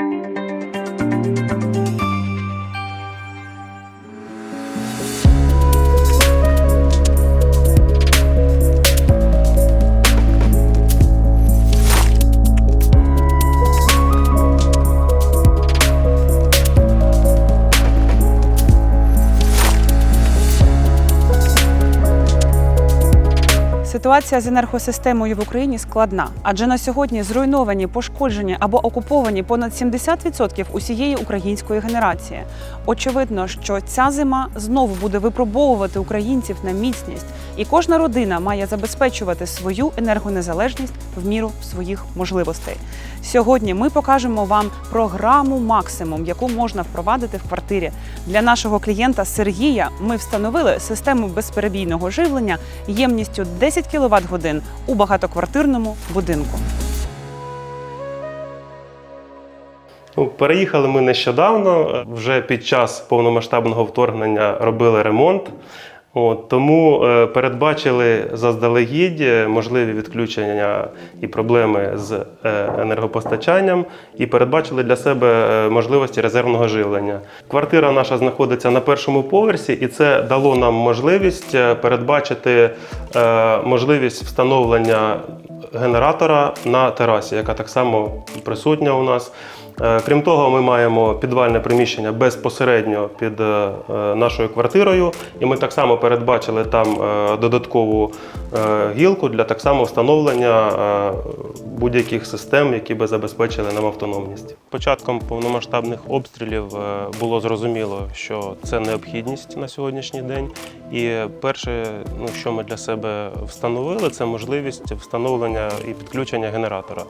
Thank you. Ситуація з енергосистемою в Україні складна, адже на сьогодні зруйновані, пошкоджені або окуповані понад 70% усієї української генерації. Очевидно, що ця зима знову буде випробовувати українців на міцність, і кожна родина має забезпечувати свою енергонезалежність в міру своїх можливостей. Сьогодні ми покажемо вам програму Максимум, яку можна впровадити в квартирі. Для нашого клієнта Сергія ми встановили систему безперебійного живлення ємністю 10 кВт годин у багатоквартирному будинку. Ну, переїхали ми нещодавно. Вже під час повномасштабного вторгнення робили ремонт. От, тому е, передбачили заздалегідь е, можливі відключення і проблеми з е, енергопостачанням, і передбачили для себе можливості резервного живлення. Квартира наша знаходиться на першому поверсі, і це дало нам можливість передбачити можливість встановлення генератора на терасі, яка так само присутня у нас. Е, Крім того, ми маємо підвальне приміщення безпосередньо під е, е, нашою квартирою, і ми так само передбачили там додаткову гілку для так само встановлення будь-яких систем, які би забезпечили нам автономність. Початком повномасштабних обстрілів було зрозуміло, що це необхідність на сьогоднішній день. І перше, ну що ми для себе встановили, це можливість встановлення і підключення генератора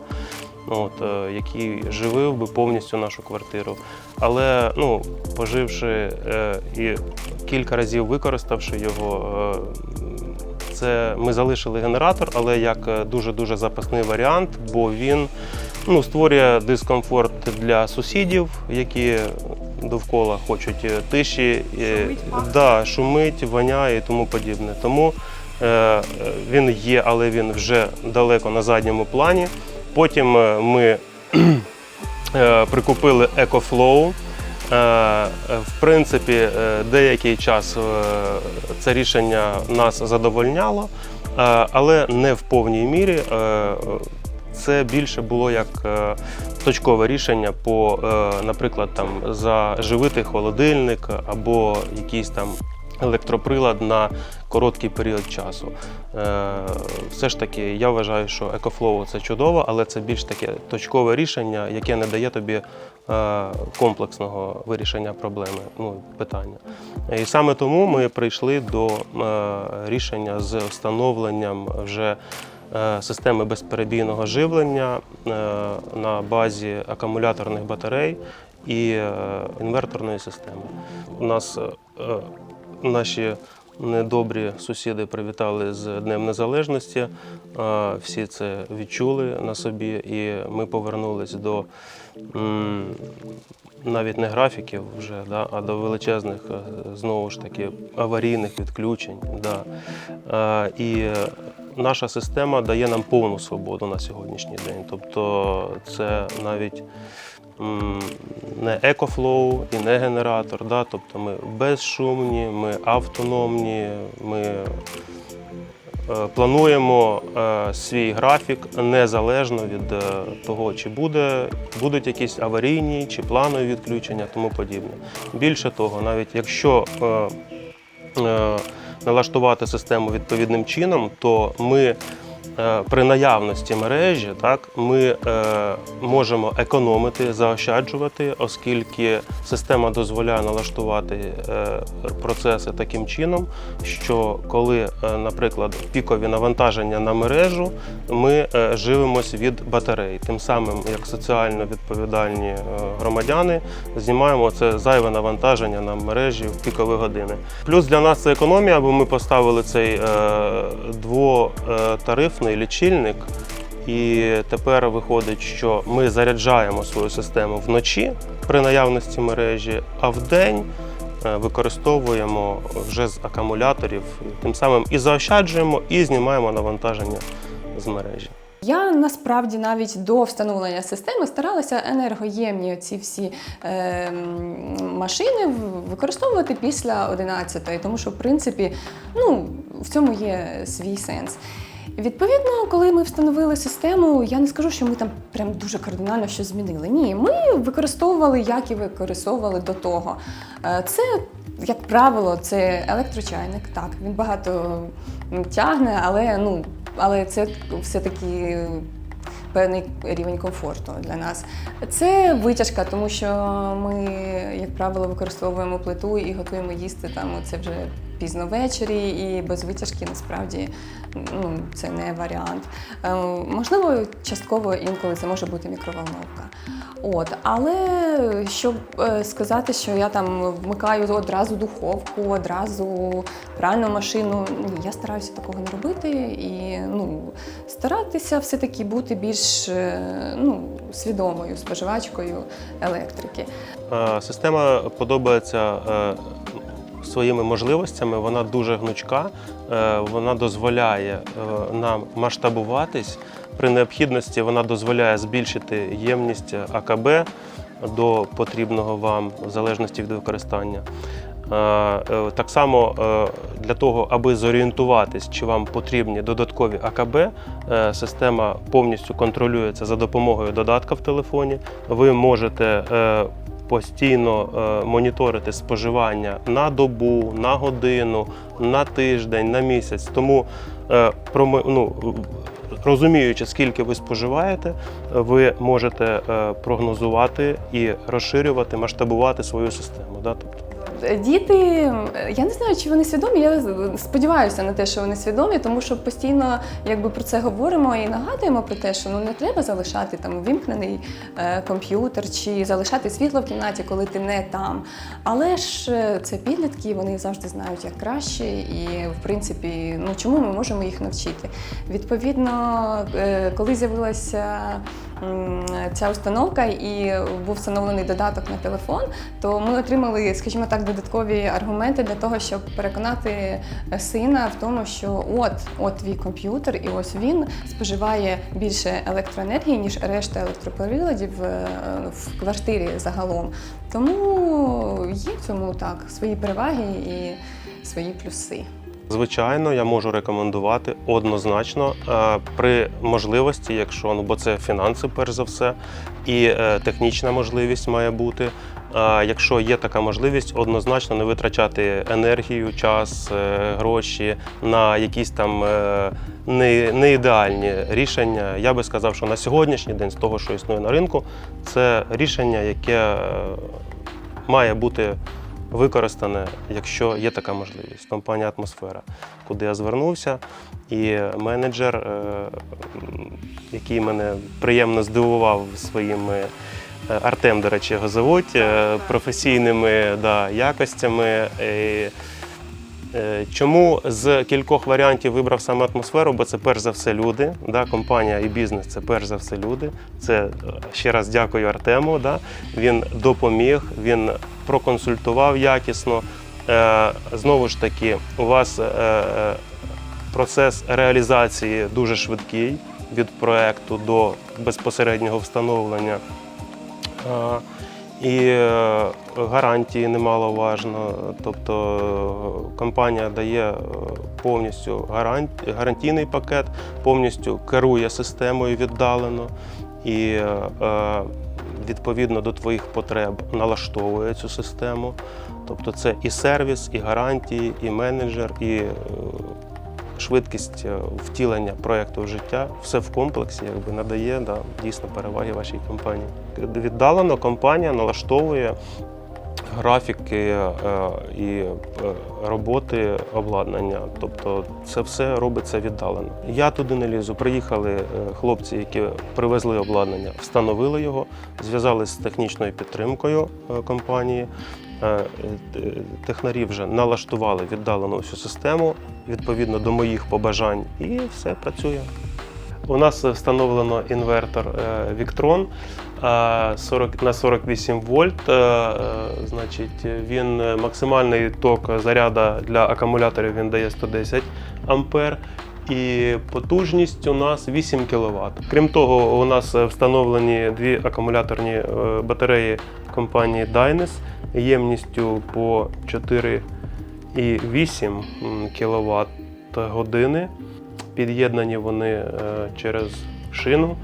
от, е, який живив би повністю нашу квартиру. Але ну, поживши е, і кілька разів використавши його, е, це ми залишили генератор, але як дуже-дуже запасний варіант, бо він ну, створює дискомфорт для сусідів, які довкола хочуть тиші, Шумить, да, шумить, воняє і тому подібне. Тому е, він є, але він вже далеко на задньому плані. Потім е, ми е, прикупили EcoFlow. Е, В принципі, деякий час це рішення нас задовольняло, але не в повній мірі. Це більше було як точкове рішення по, наприклад, там заживити холодильник або якийсь там електроприлад на короткий період часу. Е, Все ж таки, я вважаю, що EcoFlow це чудово, але це більш таке точкове рішення, яке не дає тобі е, комплексного вирішення проблеми, ну, питання. І саме тому ми прийшли до е, рішення з встановленням вже системи безперебійного живлення на базі акумуляторних батарей і інверторної системи. У нас наші недобрі сусіди привітали з Днем Незалежності. Всі це відчули на собі, і ми повернулись до навіть не графіків вже, да, а до величезних е, знову ж таки аварійних відключень. Да. І наша система дає нам повну свободу на сьогоднішній день. Тобто це навіть не екофлоу і не генератор. Да? Тобто ми безшумні, ми автономні, ми е, плануємо е, свій графік незалежно від е, того, чи буде, будуть якісь аварійні чи планові відключення, тому подібне. Більше того, навіть якщо налаштувати систему відповідним чином, то ми е, при наявності мережі так, ми е, можемо економити, заощаджувати, оскільки система дозволяє налаштувати е, процеси таким чином, що коли, е, наприклад, пікові навантаження на мережу, ми е, живемось від батарей. Тим самим, як соціально відповідальні е, громадяни, знімаємо це зайве навантаження на мережі в пікові години. Плюс для нас це економія, бо ми поставили цей е, двотарифний лічильник. І тепер виходить, що ми заряджаємо свою систему вночі при наявності мережі, а вдень е, використовуємо вже з акумуляторів, тим самим і заощаджуємо, і знімаємо навантаження з мережі. Я насправді навіть до встановлення системи старалася енергоємні ці всі е, машини використовувати після 11-ї, тому що в принципі ну, в цьому є свій сенс. Відповідно, коли ми встановили систему, я не скажу, що ми там прям дуже кардинально щось змінили. Ні, ми використовували, як і використовували до того. Е, Це, як правило, це електрочайник. Так, він багато тягне, але ну, але це все-таки певний рівень комфорту для нас. Це витяжка, тому що ми, як правило, використовуємо плиту і готуємо їсти там. Це вже пізно ввечері, і без витяжки насправді ну, це не варіант. Е, можливо, частково інколи це може бути мікроволновка. От, але щоб е, сказати, що я там вмикаю одразу духовку, одразу пральну машину, ні, я стараюся такого не робити і ну, старатися все-таки бути більш е, ну, свідомою споживачкою електрики. Система подобається своїми можливостями, вона дуже гнучка, е, вона дозволяє е, нам масштабуватись. При необхідності вона дозволяє збільшити ємність АКБ до потрібного вам в залежності від використання. Е, Так само для того, аби зорієнтуватись, чи вам потрібні додаткові АКБ, система повністю контролюється за допомогою додатка в телефоні. Ви можете постійно е, моніторити споживання на добу, на годину, на тиждень, на місяць. Тому е, ну, розуміючи, скільки ви споживаєте, ви можете е, прогнозувати і розширювати, масштабувати свою систему. Да? Діти, я не знаю, чи вони свідомі. Я сподіваюся на те, що вони свідомі, тому що постійно якби про це говоримо і нагадуємо про те, що ну не треба залишати там увімкнений е, комп'ютер чи залишати світло в кімнаті, коли ти не там. Але ж е, це підлітки, вони завжди знають як краще, і в принципі, ну чому ми можемо їх навчити? Відповідно, е, коли з'явилася ця установка і був встановлений додаток на телефон, то ми отримали, скажімо так, додаткові аргументи для того, щоб переконати сина в тому, що от, от твій комп'ютер, і ось він споживає більше електроенергії, ніж решта електроприладів е, в квартирі загалом. Тому є в цьому так свої переваги і свої плюси. Звичайно, я можу рекомендувати однозначно е, при можливості, якщо ну бо це фінанси, перш за все, і е, технічна можливість має бути. Е, Якщо є така можливість, однозначно не витрачати енергію, час, гроші на якісь там не, не ідеальні рішення. Я би сказав, що на сьогоднішній день з того, що існує на ринку, це рішення, яке має бути використане, якщо є така можливість. Компанія Атмосфера, куди я звернувся, і менеджер, е, який мене приємно здивував своїми. е, Артем, до речі, його зовуть, е, професійними да, якостями. Е, Чому з кількох варіантів вибрав саме атмосферу? Бо це перш за все люди. Да? Компанія і бізнес це перш за все люди. Це е, ще раз дякую Артему. Да? Він допоміг, він проконсультував якісно. Е, Знову ж таки, у вас процес реалізації дуже швидкий від проекту до безпосереднього встановлення. І е, гарантії немаловажно. Тобто е, компанія дає е, повністю гарантійний пакет, повністю керує системою віддалено і відповідно до твоїх потреб налаштовує цю систему. Тобто це і сервіс, і гарантії, і менеджер, і швидкість е, втілення проєкту в життя. Все в комплексі якби, надає да, дійсно переваги вашій компанії. Віддалено компанія налаштовує графіки е, і е, роботи обладнання. Тобто це все робиться віддалено. Я туди не лізу. Приїхали хлопці, які привезли обладнання, встановили його, зв'язалися з технічною підтримкою компанії. Е, е, Технарі вже налаштували віддалену всю систему відповідно до моїх побажань, і все працює. У нас встановлено інвертор Victron е, 40, на 48 вольт. Значить, він максимальний ток заряду для акумуляторів він дає 110 ампер. І потужність у нас 8 кВт. Крім того, у нас е, встановлені дві акумуляторні е, батареї компанії Dynes ємністю по 4,8 кВт години. Під'єднані вони е, через шину,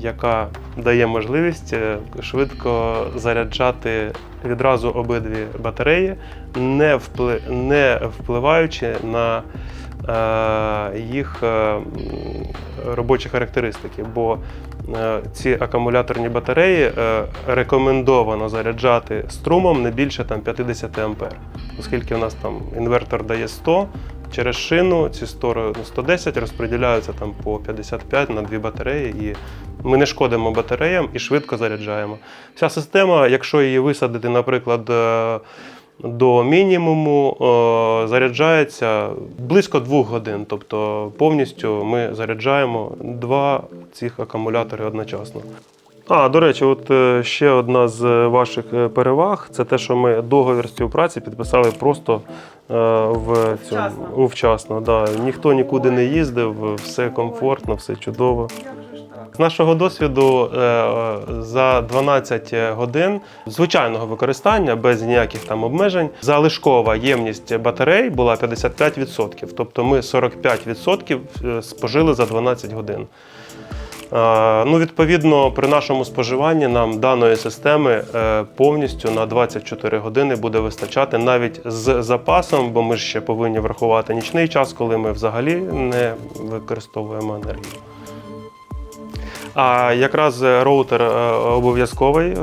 яка дає можливість швидко заряджати відразу обидві батареї, не, впливаючи на їх е, робочі характеристики. Бо е, ці акумуляторні батареї е, рекомендовано заряджати струмом не більше там, 50 А, оскільки у нас там інвертор дає 100, через шину ці 100, 110 розподіляються там по 55 на дві батареї, і ми не шкодимо батареям і швидко заряджаємо. Вся система, якщо її висадити, наприклад, е, до мінімуму, е, заряджається близько двох годин. Тобто повністю ми заряджаємо два цих акумулятори одночасно. А, до речі, от е, ще одна з ваших е, переваг це те, що ми договір співпраці підписали просто в цьому Вчасно. вчасно. Да. Ніхто нікуди не їздив, все комфортно, все чудово. З нашого досвіду е, за 12 годин звичайного використання без ніяких там обмежень залишкова ємність батарей була 55%. Тобто ми 45% е, спожили за 12 годин. Е, Ну, відповідно, при нашому споживанні нам даної системи повністю на 24 години буде вистачати навіть з запасом, бо ми ж ще повинні врахувати нічний час, коли ми взагалі не використовуємо енергію. А якраз е, роутер е, обов'язковий, е,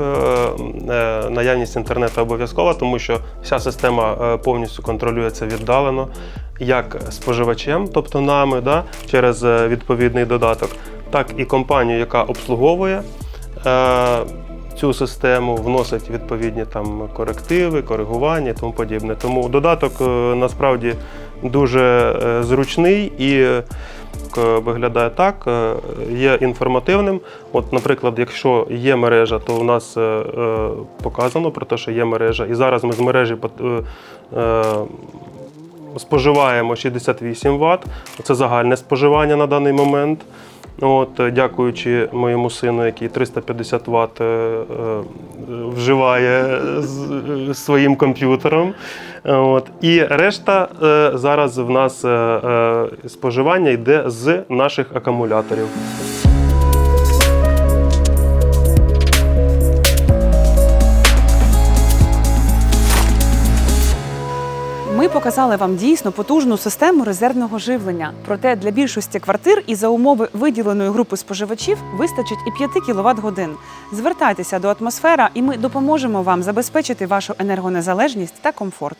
наявність інтернету обов'язкова, тому що вся система повністю контролюється віддалено як споживачем, тобто нами, да, через відповідний додаток, так і компанію, яка обслуговує цю систему, вносить відповідні там корективи, коригування і тому подібне. Тому додаток насправді дуже зручний і виглядає так, е, є інформативним. От, наприклад, якщо є мережа, то у нас е, е, показано про те, що є мережа. І зараз ми з мережі е, е, споживаємо 68 Вт. Це загальне споживання на даний момент. От, е, дякуючи моєму сину, який 350 Вт е, е, вживає з, своїм комп'ютером. От. І решта зараз в нас споживання йде з наших акумуляторів. Показали вам дійсно потужну систему резервного живлення. Проте для більшості квартир і за умови виділеної групи споживачів вистачить і 5 кВт годин. Звертайтеся до атмосфера, і ми допоможемо вам забезпечити вашу енергонезалежність та комфорт.